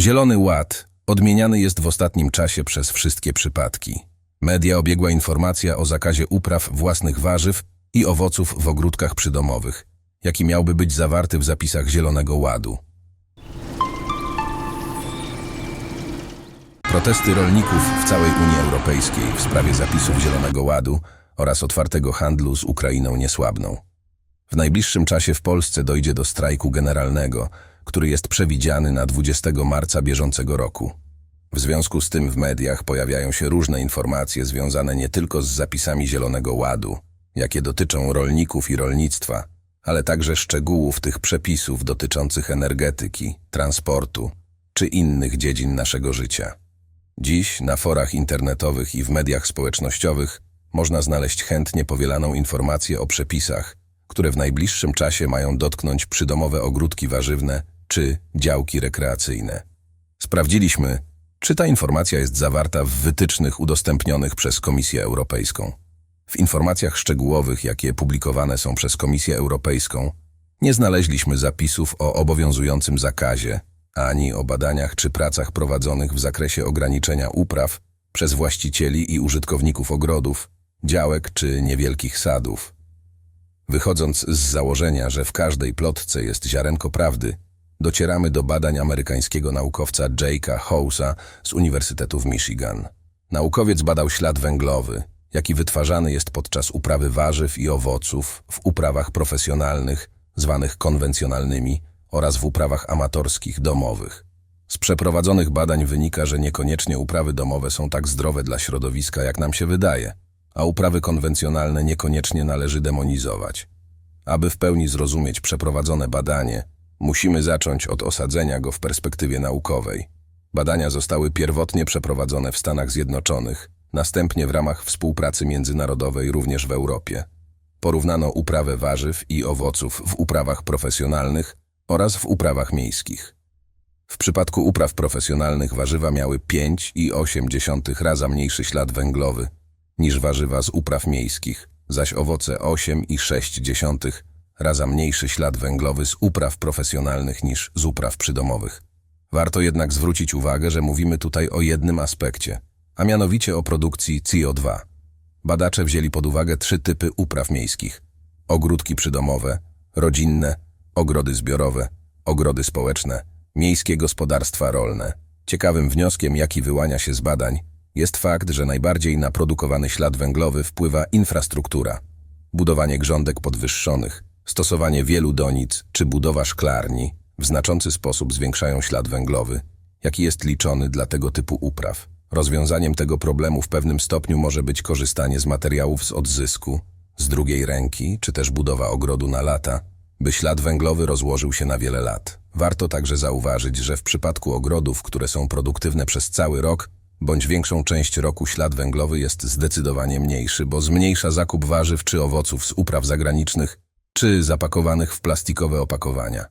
Zielony Ład odmieniany jest w ostatnim czasie przez wszystkie przypadki. Media obiegła informacja o zakazie upraw własnych warzyw i owoców w ogródkach przydomowych, jaki miałby być zawarty w zapisach Zielonego Ładu. Protesty rolników w całej Unii Europejskiej w sprawie zapisów Zielonego Ładu oraz otwartego handlu z Ukrainą nie słabną. W najbliższym czasie w Polsce dojdzie do strajku generalnego, który jest przewidziany na 20 marca bieżącego roku. W związku z tym w mediach pojawiają się różne informacje związane nie tylko z zapisami Zielonego Ładu, jakie dotyczą rolników i rolnictwa, ale także szczegółów tych przepisów dotyczących energetyki, transportu czy innych dziedzin naszego życia. Dziś na forach internetowych i w mediach społecznościowych można znaleźć chętnie powielaną informację o przepisach, które w najbliższym czasie mają dotknąć przydomowe ogródki warzywne czy działki rekreacyjne. Sprawdziliśmy, czy ta informacja jest zawarta w wytycznych udostępnionych przez Komisję Europejską. W informacjach szczegółowych, jakie publikowane są przez Komisję Europejską, nie znaleźliśmy zapisów o obowiązującym zakazie, ani o badaniach czy pracach prowadzonych w zakresie ograniczenia upraw przez właścicieli i użytkowników ogrodów, działek czy niewielkich sadów. Wychodząc z założenia, że w każdej plotce jest ziarenko prawdy, docieramy do badań amerykańskiego naukowca Jake'a House'a z Uniwersytetu w Michigan. Naukowiec badał ślad węglowy, jaki wytwarzany jest podczas uprawy warzyw i owoców w uprawach profesjonalnych, zwanych konwencjonalnymi, oraz w uprawach amatorskich, domowych. Z przeprowadzonych badań wynika, że niekoniecznie uprawy domowe są tak zdrowe dla środowiska, jak nam się wydaje, a uprawy konwencjonalne niekoniecznie należy demonizować. Aby w pełni zrozumieć przeprowadzone badanie, musimy zacząć od osadzenia go w perspektywie naukowej. Badania zostały pierwotnie przeprowadzone w Stanach Zjednoczonych, następnie w ramach współpracy międzynarodowej również w Europie. Porównano uprawę warzyw i owoców w uprawach profesjonalnych oraz w uprawach miejskich. W przypadku upraw profesjonalnych warzywa miały 5,8 raza mniejszy ślad węglowy niż warzywa z upraw miejskich, zaś owoce 8,6 raza mniejszy ślad węglowy z upraw profesjonalnych niż z upraw przydomowych. Warto jednak zwrócić uwagę, że mówimy tutaj o jednym aspekcie, a mianowicie o produkcji CO2. Badacze wzięli pod uwagę trzy typy upraw miejskich: ogródki przydomowe, rodzinne, ogrody zbiorowe, ogrody społeczne, miejskie gospodarstwa rolne. Ciekawym wnioskiem, jaki wyłania się z badań, jest fakt, że najbardziej na produkowany ślad węglowy wpływa infrastruktura. Budowanie grządek podwyższonych, stosowanie wielu donic czy budowa szklarni w znaczący sposób zwiększają ślad węglowy, jaki jest liczony dla tego typu upraw. Rozwiązaniem tego problemu w pewnym stopniu może być korzystanie z materiałów z odzysku, z drugiej ręki, czy też budowa ogrodu na lata, by ślad węglowy rozłożył się na wiele lat. Warto także zauważyć, że w przypadku ogrodów, które są produktywne przez cały rok, bądź większą część roku ślad węglowy jest zdecydowanie mniejszy, bo zmniejsza zakup warzyw czy owoców z upraw zagranicznych, czy zapakowanych w plastikowe opakowania.